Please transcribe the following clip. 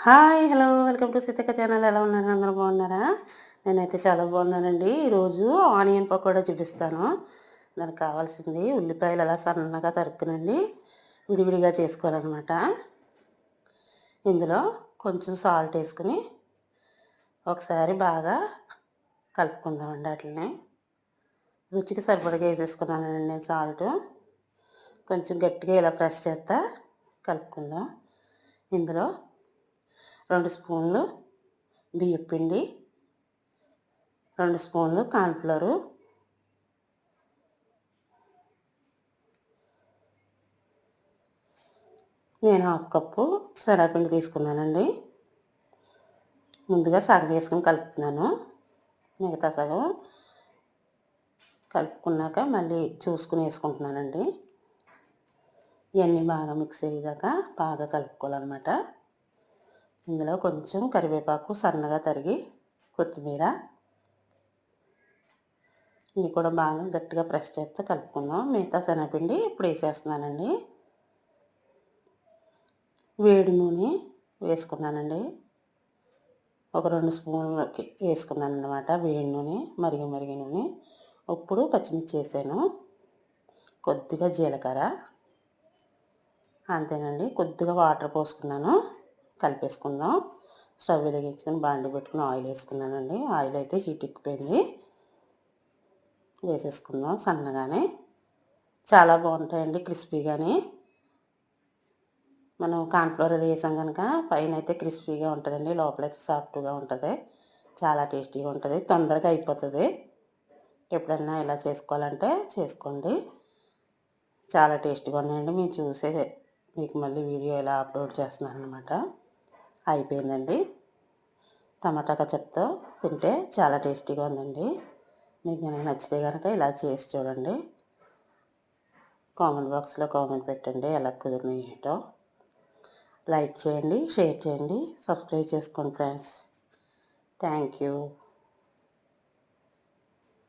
Hi hello welcome to Seethakka channel. ఎలా ఉన్నారు? అందరూ బాగున్నారా? నేనైతే చాలా బాగున్నానండి. ఈరోజు ఆనియన్ పకోడా చూపిస్తాను. దానికి కావాల్సింది ఉల్లిపాయలు అలా సన్నగా తరుక్కునండి. విడివిడిగా చేసుకోవాలన్నమాట. ఇందులో కొంచెం సాల్ట్ వేసుకుని ఒకసారి బాగా కలుపుకుందామండి వాటిని రుచికి సరిపడగా వేసేసుకున్నానండి నేను సాల్ట్. కొంచెం గట్టిగా ఇలా ప్రెస్ చేస్తా. కలుపుకుందాం. ఇందులో రెండు స్పూన్లు బియ్యపిండి రెండు స్పూన్లు కార్న్ఫ్లవరు నేను హాఫ్ కప్పు సరాపిండి తీసుకున్నానండి. ముందుగా సగం వేసుకుని కలుపుతున్నాను. మిగతా సగం కలుపుకున్నాక మళ్ళీ చూసుకుని వేసుకుంటున్నానండి. ఇవన్నీ బాగా మిక్స్ అయ్యేదాకా బాగా కలుపుకోవాలన్నమాట. ఇందులో కొంచెం కరివేపాకు సన్నగా తరిగి కొత్తిమీర. ఇవి కూడా బాగా గట్టిగా ప్రెస్ చేస్తే కలుపుకుందాం. మిగతా శనగపిండి ఇప్పుడు వేసేస్తున్నానండి. వేడి నూనె వేసుకున్నానండి. ఒక రెండు స్పూన్లకి వేసుకున్నాను అనమాట వేడి నూనె మరిగి మరిగి నూనె. ఇప్పుడు పచ్చిమిర్చి వేసాను. కొద్దిగా జీలకర్ర. అంతేనండి కొద్దిగా వాటర్ పోసుకున్నాను. కలిపేసుకుందాం. స్టవ్ వెలిగించుకొని బాండి పెట్టుకుని ఆయిల్ వేసుకున్నానండి. ఆయిల్ అయితే హీట్ ఎక్కిపోయింది. వేసేసుకుందాం సన్నగానే. చాలా బాగుంటాయండి క్రిస్పీగానే. మనం కాన్ఫ్లోర్ అది వేసాం కనుక పైన అయితే క్రిస్పీగా ఉంటుందండి. లోపలైతే సాఫ్ట్గా ఉంటుంది. చాలా టేస్టీగా ఉంటుంది. తొందరగా అయిపోతుంది. ఎప్పుడైనా ఇలా చేసుకోవాలంటే చేసుకోండి. చాలా టేస్టీగా ఉన్నాయండి. మేము చూసే మీకు మళ్ళీ వీడియో ఎలా అప్లోడ్ చేస్తున్నాను అనమాట అయిపోయిందండి. టమాటా కచప్తో తింటే చాలా టేస్టీగా ఉందండి. మీకు కనుక నచ్చితే కనుక ఇలా చేసి చూడండి. కామెంట్ బాక్స్లో కామెంట్ పెట్టండి ఎలా కుదిరినాయి ఏంటో లైక్ చేయండి షేర్ చేయండి సబ్స్క్రైబ్ చేసుకోండి ఫ్రెండ్స్. Thank you.